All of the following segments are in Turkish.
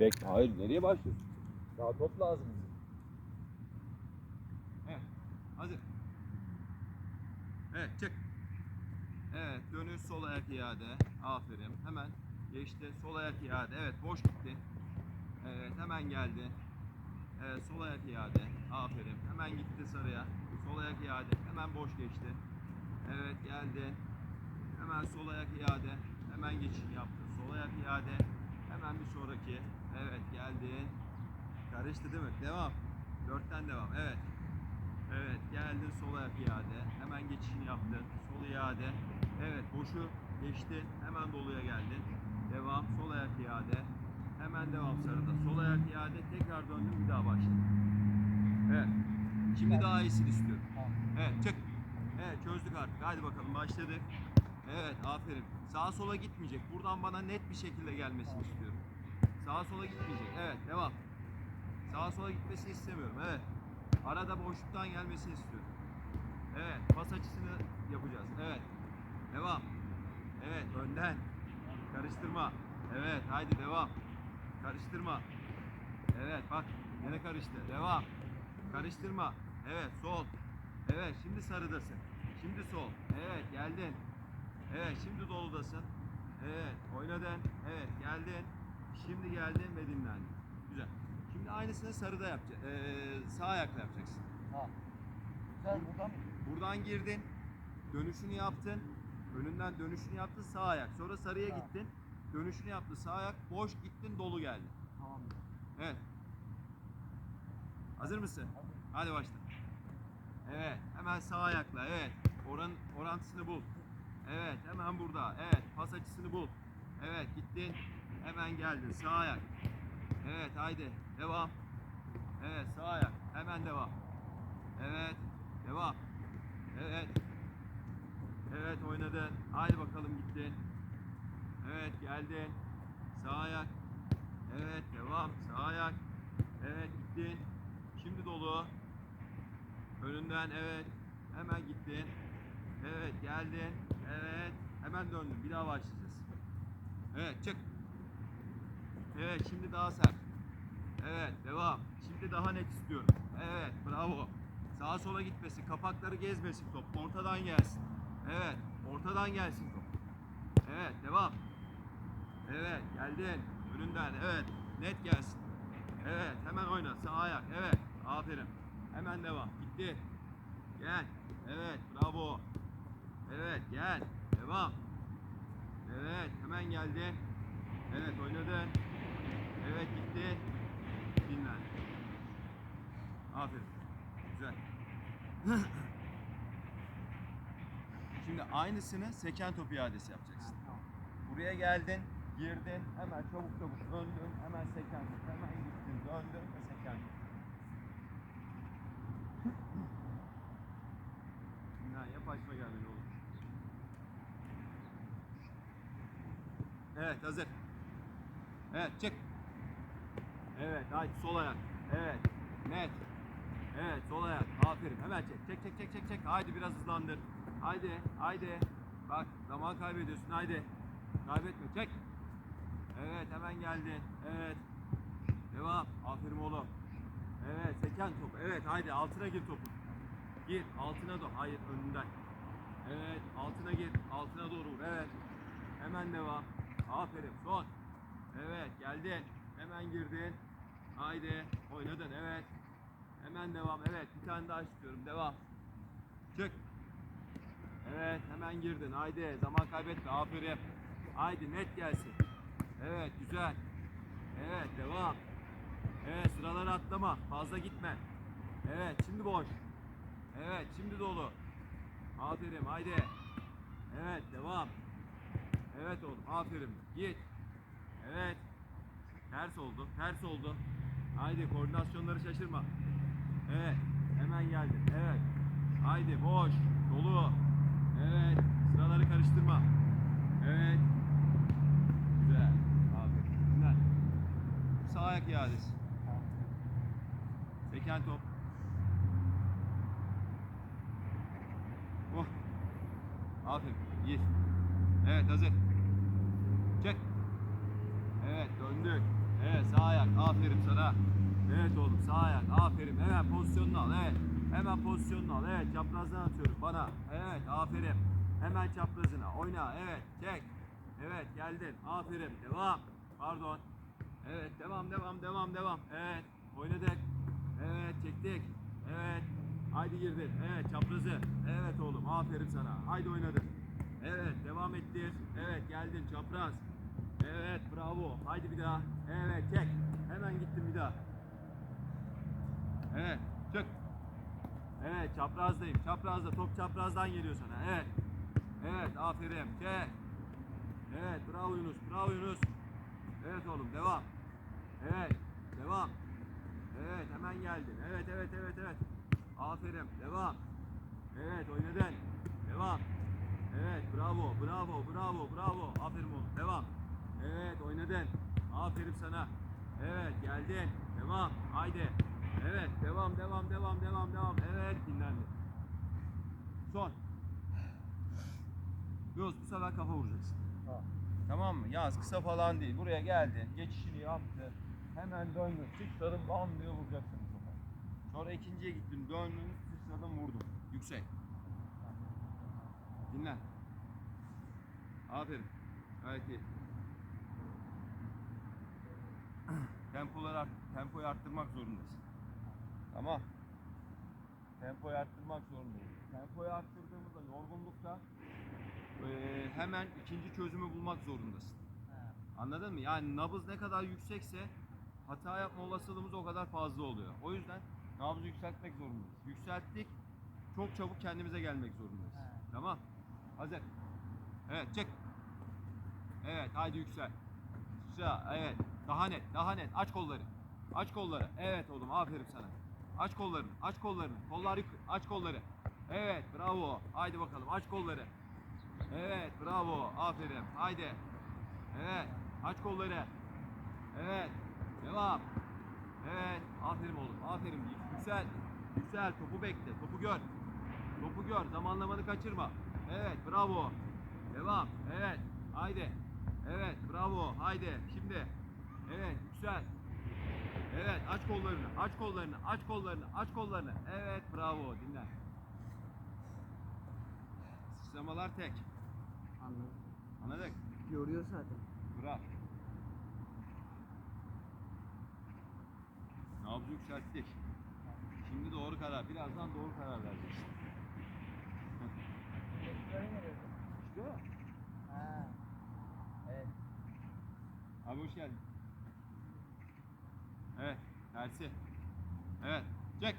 Bekle. Hayır nereye başlıyorsun? Daha top lazım bize. Hazır. Evet çık. Evet dönüş sol ayak iade. Aferin. Hemen geçti. Sol ayak iade. Evet boş gitti. Evet hemen geldi. Evet sol ayak iade. Aferin. Hemen gitti sarıya. Sol ayak iade. Hemen boş geçti. Evet geldi. Hemen sol ayak iade. Hemen geçiş yaptı. Sol ayak iade. Hemen bir sonraki. Evet geldin. Karıştı değil mi? Devam. Dörtten devam. Evet. Evet geldin sol ayak iade. Hemen geçişini yaptın. Sol iade. Evet boşu geçti. Hemen doluya geldin. Devam. Sol ayak iade. Hemen devam sarıda. Sol ayak iade. Tekrar döndüm bir daha başladım. Evet. Şimdi daha iyisini istiyorum. Evet çık. Evet çözdük artık. Hadi bakalım başladık. Evet aferin. Sağa sola gitmeyecek. Buradan bana net bir şekilde gelmesini istiyorum. Sağa sola gitmeyecek. Evet devam. Sağa sola gitmesini istemiyorum. Evet. Arada boşluktan gelmesini istiyorum. Evet. Pas açısını yapacağız. Evet. Devam. Evet. Önden. Karıştırma. Evet. Haydi devam. Karıştırma. Evet. Bak. Yine karıştı. Devam. Karıştırma. Evet. Sol. Evet. Şimdi sarıdasın. Şimdi sol. Evet. Geldin. Evet. Şimdi doludasın. Evet. Oynadın. Evet. Geldin. Şimdi geldin ve dinlendin. Güzel. Şimdi aynısını sarıda yapacaksın. Ee, sağ ayakla yapacaksın. Ha. Sen burada mı? Buradan girdin. Dönüşünü yaptın. Önünden dönüşünü yaptın sağ ayak. Sonra sarıya Ha. gittin. Dönüşünü yaptı sağ ayak. Boş gittin dolu geldi. Tamam. Evet. Hazır mısın? Hadi. Hadi başla. Evet. Hemen sağ ayakla. Evet. Oran, orantısını bul. Evet. Hemen burada. Evet. Pas açısını bul. Evet. Gittin. Hemen geldin. Sağ ayak. Evet. Haydi. Devam. Evet. Sağ ayak. Hemen devam. Evet. Devam. Evet. Evet oynadın. Haydi bakalım gittin. Evet geldin. Sağ ayak. Evet devam. Sağ ayak. Evet gittin. Şimdi dolu. Önünden evet. Hemen gittin. Evet geldin. Evet. Hemen döndün. Bir daha başlayacağız. Evet çık. Evet şimdi daha sert. Evet devam. Şimdi daha net istiyorum. Evet bravo. Sağa sola gitmesin. Kapakları gezmesin top. Ortadan gelsin. Evet. Ortadan gelsin top. Evet devam. Evet geldin. Önünden evet. Net gelsin. Evet hemen oyna. Sağ ayak. Evet. Aferin. Hemen devam. Gitti. Gel. Evet bravo. Evet gel. Devam. Evet hemen geldin. Evet oynadın. Evet gitti. Dinlen. Aferin. Güzel. Şimdi aynısını seken top iadesi yapacaksın. Buraya geldin, girdin, hemen çabuk çabuk döndün, hemen seken top, hemen gittin, döndün ve seken top. Dinlen, yap açma geldi ne olur. Evet, hazır. Evet, çık. Evet, haydi sol ayak. Evet, net. Evet, sol ayak. Aferin. Hemen çek. Çek, çek, çek, çek, çek. Haydi biraz hızlandır. Haydi, haydi. Bak, zaman kaybediyorsun. Haydi. Kaybetme. Çek. Evet, hemen geldin. Evet. Devam. Aferin oğlum. Evet, seken top. Evet, haydi altına gir topu. Gir, altına doğru. Hayır, önünden. Evet, altına gir. Altına doğru vur. Evet. Hemen devam. Aferin. Son. Evet, geldin. Hemen girdin. Haydi. Oynadın. Evet. Hemen devam. Evet. Bir tane daha istiyorum. Devam. Çık. Evet. Hemen girdin. Haydi. Zaman kaybetme. Aferin. Haydi. Net gelsin. Evet. Güzel. Evet. Devam. Evet. Sıraları atlama. Fazla gitme. Evet. Şimdi boş. Evet. Şimdi dolu. Aferin. Haydi. Evet. Devam. Evet oğlum. Aferin. Git. Evet. Ters oldu. Ters oldu. Haydi koordinasyonları şaşırma. Evet. Hemen geldin. Evet. Haydi boş. Dolu. Evet. Sıraları karıştırma. Evet. Güzel. Aferin. Dinlen. Sağ ayak iadesi. Seken top. Oh. Aferin. Gir. Evet hazır. Çek. Evet döndük. Evet sağ ayak. Aferin sana. Evet oğlum sağ ayak. Aferin. Hemen pozisyonunu al. Evet. Hemen pozisyonunu al. Evet çaprazdan atıyorum bana. Evet aferin. Hemen çaprazına. Oyna. Evet. Çek. Evet geldin. Aferin. Devam. Pardon. Evet devam devam devam devam. Evet. Oynadık. Evet çektik. Evet. Haydi girdin. Evet çaprazı. Evet oğlum aferin sana. Haydi oynadın. Evet devam ettir. Evet geldin çapraz. Evet bravo. Haydi bir daha. Evet çek. Hemen gittin bir daha. Evet çık. Evet çaprazdayım. Çaprazda top çaprazdan geliyor sana. Evet. Evet aferin. Çek. Evet bravo Yunus. Bravo Yunus. Evet oğlum devam. Evet devam. Evet hemen geldin. Evet evet evet evet. Aferin. Devam. Evet oynadın. Devam. Evet bravo bravo bravo bravo. Aferin oğlum. Devam. Evet oynadın. Aferin sana. Evet geldin. Devam. Haydi. Evet devam devam devam devam devam. Evet dinlendin. Son. Yunus bu sefer kafa vuracaksın. Ha. Tamam mı? Yaz kısa falan değil. Buraya geldi. Geçişini yaptı. Hemen döndün. Sıçradın bam diye vuracaksın bu sefer. Sonra ikinciye gittin. Döndün. Sıçradın vurdun. Yüksek. Dinlen. Aferin. Gayet iyi. Tempoları art, tempoyu arttırmak zorundasın. Tamam. Tempoyu arttırmak zorundayız. Tempoyu arttırdığımızda yorgunlukta eee, hemen ikinci çözümü bulmak zorundasın. Anladın mı? Yani nabız ne kadar yüksekse hata yapma olasılığımız o kadar fazla oluyor. O yüzden nabzı yükseltmek zorundayız. Yükselttik, çok çabuk kendimize gelmek zorundayız. He. Tamam. Hazır. Evet, çık. Evet, haydi yüksel. Sıra, evet. Daha net, daha net. Aç kolları. Aç kolları. Evet oğlum, aferin sana. Aç kollarını, aç kollarını. Kollar yuk, aç kolları. Evet, bravo. Haydi bakalım, aç kolları. Evet, bravo. Aferin. Haydi. Evet, aç kolları. Evet, devam. Evet, aferin oğlum, aferin. Yüksel, yüksel. Topu bekle, topu gör. Topu gör, zamanlamanı kaçırma. Evet, bravo. Devam, evet. Haydi. Evet, bravo. Haydi. Şimdi. Evet, yüksel. Aç kollarını, aç kollarını, aç kollarını, aç kollarını. Evet, bravo. Dinle. Sıçramalar tek. Anladım. Anladık? Yoruyor zaten. Bırak. Nabzı yükselttik. Şimdi doğru karar. Birazdan doğru karar vereceksin. İşte o. Ha. Evet. Abi hoş geldin. Evet, tersi. Evet, çek.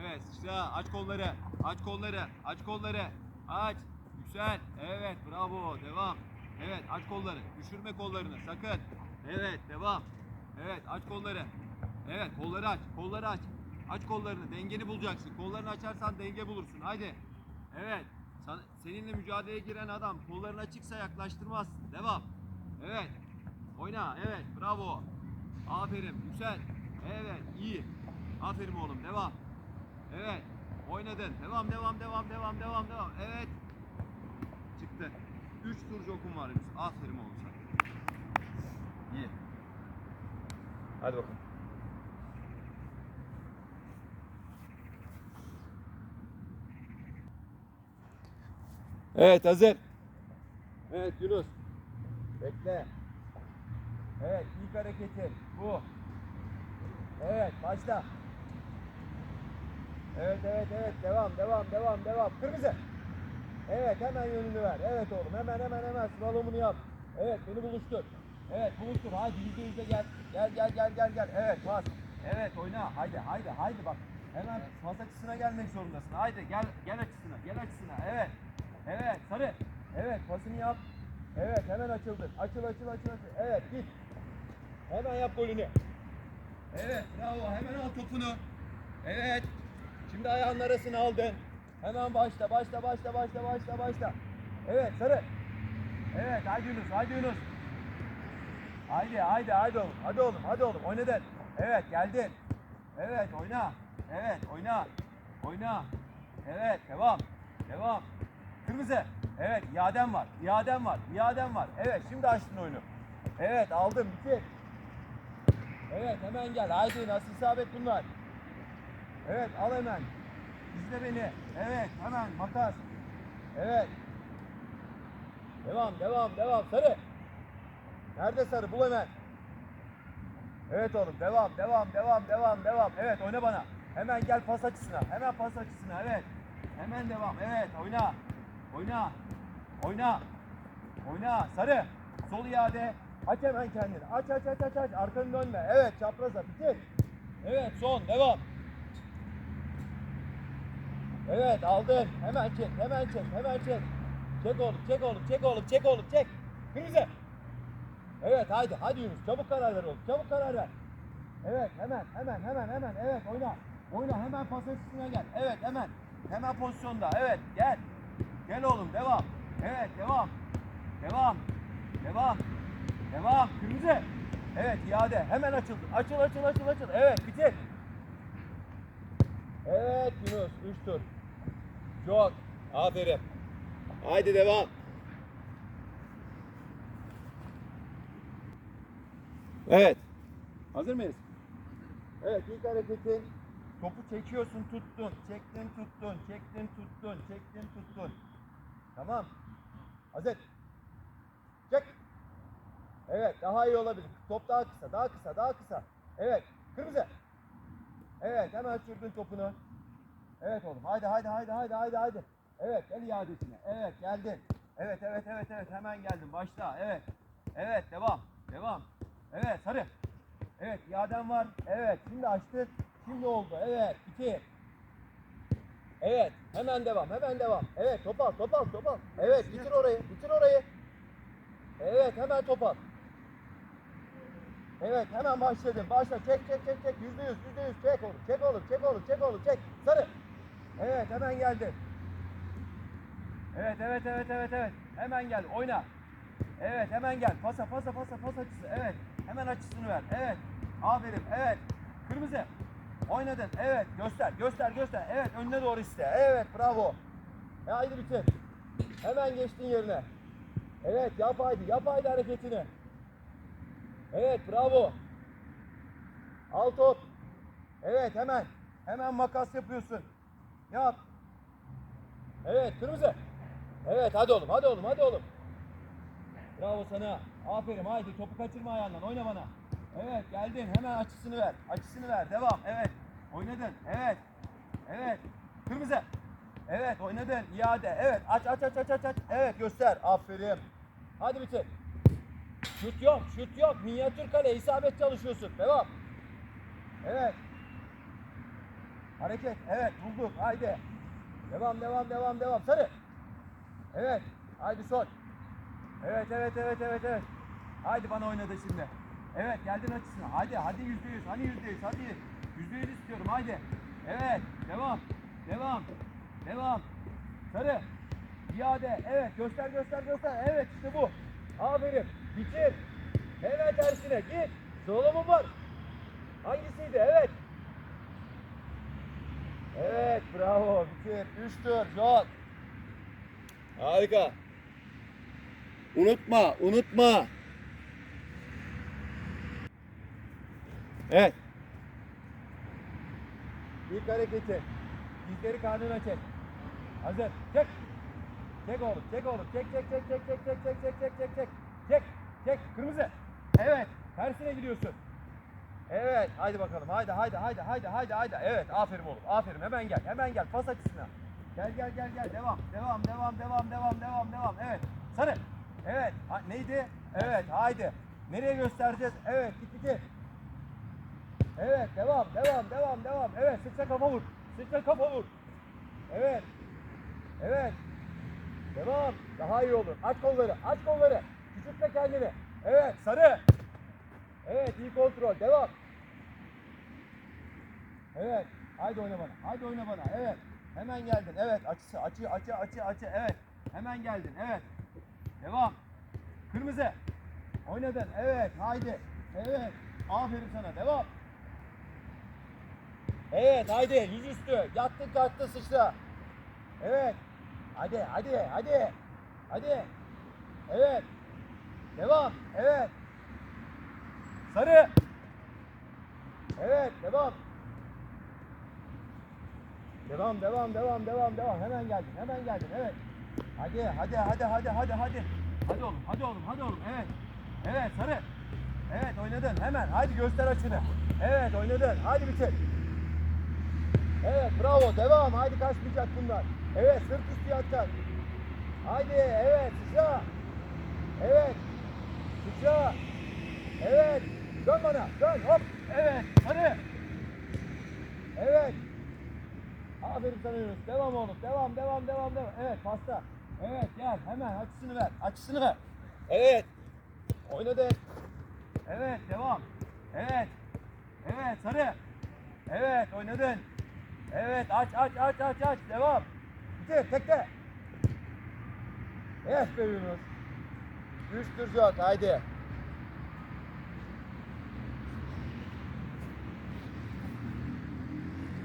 Evet, sıçra. Aç kolları. Aç kolları. Aç kolları. Aç. Yüksel. Evet, bravo. Devam. Evet, aç kolları. Düşürme kollarını. Sakın. Evet, devam. Evet, aç kolları. Evet, kolları aç. Kolları aç. Aç kollarını. Dengeni bulacaksın. Kollarını açarsan denge bulursun. Haydi. Evet. Seninle mücadeleye giren adam kollarını açıksa yaklaştırmazsın. Devam. Evet. Oyna. Evet. Bravo. Aferin. Yüksel. Evet. iyi. Aferin oğlum. Devam. Evet. Oynadın. Devam, devam, devam, devam, devam, devam. Evet. Çıktı. Üç tur jokum var. Yunus. Aferin oğlum sana. İyi. Hadi bakalım. Evet hazır. Evet Yunus. Bekle. Evet ilk hareketin bu. Evet başla. Evet evet evet devam devam devam devam. Kırmızı. Evet hemen yönünü ver. Evet oğlum hemen hemen hemen slalomunu yap. Evet beni buluştur. Evet buluştur. Hadi yüzde yüze gel. Gel gel gel gel gel. Evet bas. Evet oyna. Haydi haydi haydi bak. Hemen pas açısına gelmek zorundasın. Haydi gel gel açısına. Gel açısına. Evet. Evet sarı. Evet pasını yap. Evet hemen açıldın. Açıl açıl açıl açıl. Evet git. Hemen yap golünü. Evet bravo hemen al topunu. Evet. Şimdi ayağının arasını aldın. Hemen başla başla başla başla başla başla. Evet sarı. Evet haydi Yunus haydi Yunus. Haydi haydi haydi oğlum hadi oğlum hadi oğlum oynadın. Evet geldin. Evet oyna. Evet oyna. Oyna. Evet devam. Devam. Kırmızı. Evet iadem var. İadem var. İadem var. Evet şimdi açtın oyunu. Evet aldım bitir. Evet hemen gel. Haydi nasıl isabet bunlar. Evet al hemen. İzle beni. Evet hemen makas. Evet. Devam devam devam. Sarı. Nerede sarı? Bul hemen. Evet oğlum devam devam devam devam devam. Evet oyna bana. Hemen gel pas açısına. Hemen pas açısına. Evet. Hemen devam. Evet oyna. Oyna. Oyna. Oyna. Sarı. Sol iade. Aç hemen kendini. Aç aç aç aç aç. Arkanı dönme. Evet çapraza. Bitir. Evet son. Devam. Evet aldın. Hemen çek. Hemen çek. Hemen çek. Çek oğlum. Çek oğlum. Çek oğlum. Çek oğlum. Çek. Kırmızı. Evet haydi. Hadi Yunus. Çabuk karar ver oğlum. Çabuk karar ver. Evet hemen hemen hemen hemen. Evet oyna. Oyna hemen pas açısına gel. Evet hemen. Hemen pozisyonda. Evet gel. Gel oğlum devam. Evet devam. Devam. Devam. Devam. Kırmızı. Evet iade. Hemen açıldı. Açıl açıl açıl açıl. Evet bitir. Evet Yunus. Üç tur. Çok. Aferin. Haydi devam. Evet. Hazır mıyız? Evet ilk hareketin topu çekiyorsun tuttun, çektin tuttun, çektin tuttun, çektin tuttun. Tamam. Hazır. Çek. Evet daha iyi olabilir. Top daha kısa, daha kısa, daha kısa. Evet. Kırmızı. Evet hemen sürdün topunu. Evet oğlum haydi haydi haydi haydi haydi haydi. Evet gel iadesine. Evet geldin. Evet evet evet evet hemen geldin. Başla. Evet. Evet devam. Devam. Evet sarı. Evet iadem var. Evet şimdi açtık. Şimdi oldu. Evet iki. Evet hemen devam hemen devam. Evet top al top al top al. Evet bitir orayı bitir orayı. Evet hemen top al. Evet hemen başladın. Başla çek çek çek çek. Yüzde yüz yüzde yüz çek oğlum. Çek oğlum çek oğlum çek oğlum çek. Sarı. Evet hemen geldi. Evet evet evet evet evet. Hemen gel oyna. Evet hemen gel. Pasa pasa pasa pas açısı. Evet. Hemen açısını ver. Evet. Aferin. Evet. Kırmızı. Oynadın. Evet. Göster. Göster. Göster. Evet. Önüne doğru iste. Evet. Bravo. E, haydi bitir. Hemen geçtin yerine. Evet. Yap haydi. Yap haydi hareketini. Evet. Bravo. Al top. Evet. Hemen. Hemen makas yapıyorsun. Yap. Evet. Kırmızı. Evet. Hadi oğlum. Hadi oğlum. Hadi oğlum. Bravo sana. Aferin haydi topu kaçırma ayağından oyna bana. Evet geldin hemen açısını ver. Açısını ver devam evet. Oynadın evet. Evet. Kırmızı. Evet oynadın iade. Evet aç aç aç aç aç aç. Evet göster. Aferin. Hadi bitir. Şut yok şut yok. Minyatür kale isabet çalışıyorsun. Devam. Evet. Hareket. Evet bulduk. Haydi. Devam devam devam devam. Sarı. Evet. Haydi son. Evet evet evet evet evet. Haydi bana oynadı şimdi. Evet geldin açısına. Hadi hadi yüzde yüz. Hani yüzde yüz hadi. Yüzde yüz istiyorum haydi. Evet devam. Devam. Devam. Sarı. İade. Evet göster göster göster. Evet işte bu. Aferin. Bitir. Hemen tersine git. Mu var? Hangisiydi? Evet. Evet bravo. Bitir. Üç tur. Çok. Harika. Unutma, unutma. Evet. İlk hareketi. Dizleri karnına çek. Hazır. Çek. Çek oğlum, çek oğlum. Çek, çek, çek, çek, çek, çek, çek, çek, çek, çek, çek. Çek. Kırmızı. Evet. Tersine gidiyorsun. Evet. Haydi bakalım. Haydi, haydi, haydi, haydi, haydi, haydi. Evet. Aferin oğlum. Aferin. Hemen gel. Hemen gel. Pas açısına. Gel, gel, gel, gel. Devam. Devam, devam, devam, devam, devam, devam. Evet. Sarı. Evet. Ha, neydi? Evet. Haydi. Nereye göstereceğiz? Evet. Git bitir. Evet. Devam, devam, devam, devam. Evet. Sıçra kafa vur. Sıçra kafa vur. Evet. Evet. Devam. Daha iyi olur. Aç kolları. Aç kolları. Küçültme kendini. Evet. Sarı. Evet. iyi kontrol. Devam. Evet. Haydi oyna bana. Haydi oyna bana. Evet. Hemen geldin. Evet. Açısı. Açı. Açı. Açı. Açı. Evet. Hemen geldin. Evet. Devam. Kırmızı. Oynadın. Evet. Haydi. Evet. Aferin sana. Devam. Evet. Haydi. Yüzüstü. Yattın kalktın sıçra. Evet. Hadi. Hadi. Hadi. Hadi. Evet. Devam. Evet. Sarı. Evet devam. Devam devam devam devam devam. Hemen geldin hemen geldin evet. Hadi hadi hadi hadi hadi hadi. Hadi oğlum hadi oğlum hadi oğlum evet. Evet sarı. Evet oynadın hemen hadi göster açını. Evet oynadın hadi bitir. Evet bravo devam hadi kaçmayacak bunlar. Evet sırt üstü yatacak. Hadi evet sıçra. Evet. Sıçra. Evet. Dön bana. Dön hop. Evet. Sarı. Evet. Aferin sana Yunus. Devam oğlum. Devam devam devam devam. Evet pasta. Evet gel hemen açısını ver. Açısını ver. Evet. Oynadın. Evet devam. Evet. Evet sarı. Evet oynadın. Evet aç aç aç aç aç. Devam. Bitir tekte. Evet be Yunus. Üç tur yok haydi.